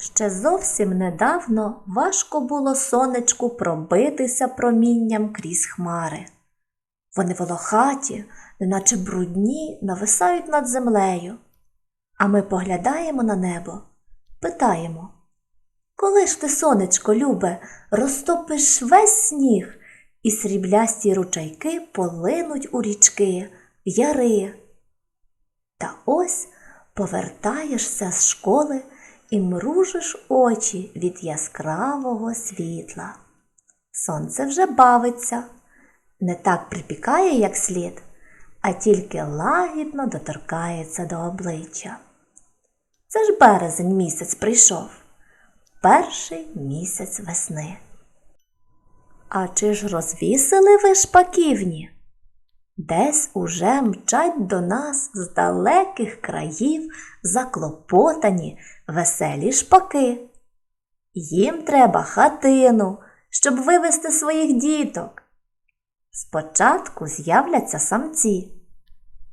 Ще зовсім недавно важко було сонечку пробитися промінням крізь хмари. Вони волохаті, неначе брудні, нависають над землею. А ми поглядаємо на небо, питаємо Коли ж ти, сонечко, любе, розтопиш весь сніг, і сріблясті ручайки полинуть у річки, в яри. Та ось повертаєшся з школи і мружиш очі від яскравого світла. Сонце вже бавиться, не так припікає, як слід, а тільки лагідно доторкається до обличчя. Це ж березень місяць прийшов, перший місяць весни. А чи ж розвісили ви шпаківні? Десь уже мчать до нас з далеких країв заклопотані веселі шпаки. Їм треба хатину, щоб вивести своїх діток. Спочатку з'являться самці,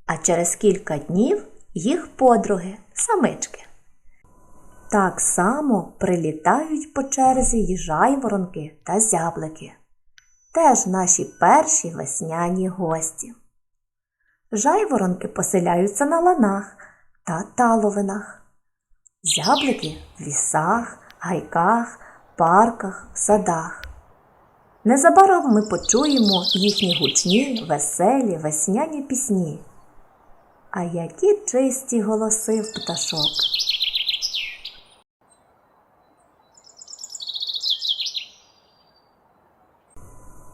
а через кілька днів їх подруги, самички. Так само прилітають по черзі й жайворонки та зяблики теж наші перші весняні гості. Жайворонки поселяються на ланах та таловинах, зяблики в лісах, гайках, парках, садах. Незабаром ми почуємо їхні гучні, веселі весняні пісні. А які чисті голоси в пташок.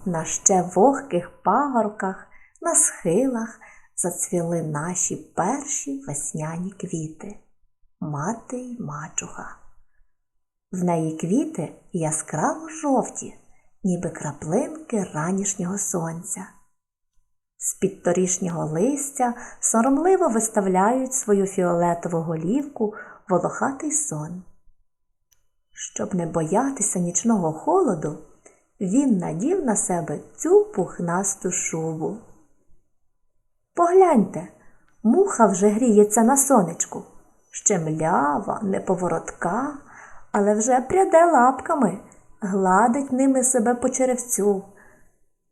На ще вогких пагорках, на схилах зацвіли наші перші весняні квіти мати й мачуха. В неї квіти яскраво жовті, ніби краплинки ранішнього сонця. З-під торішнього листя соромливо виставляють свою фіолетову голівку волохатий сон. Щоб не боятися нічного холоду, він надів на себе цю пухнасту шубу. Погляньте, муха вже гріється на сонечку, ще млява, неповоротка, але вже пряде лапками, гладить ними себе по черевцю.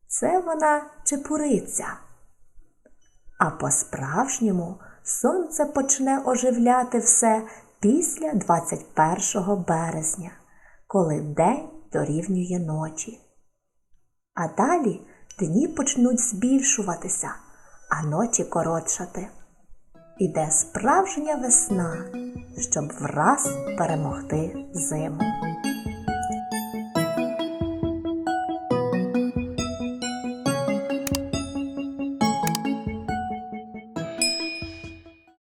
Це вона чепуриця. А по-справжньому сонце почне оживляти все після 21 березня, коли день дорівнює ночі. А далі дні почнуть збільшуватися, а ночі коротшати. Іде справжня весна, щоб враз перемогти зиму.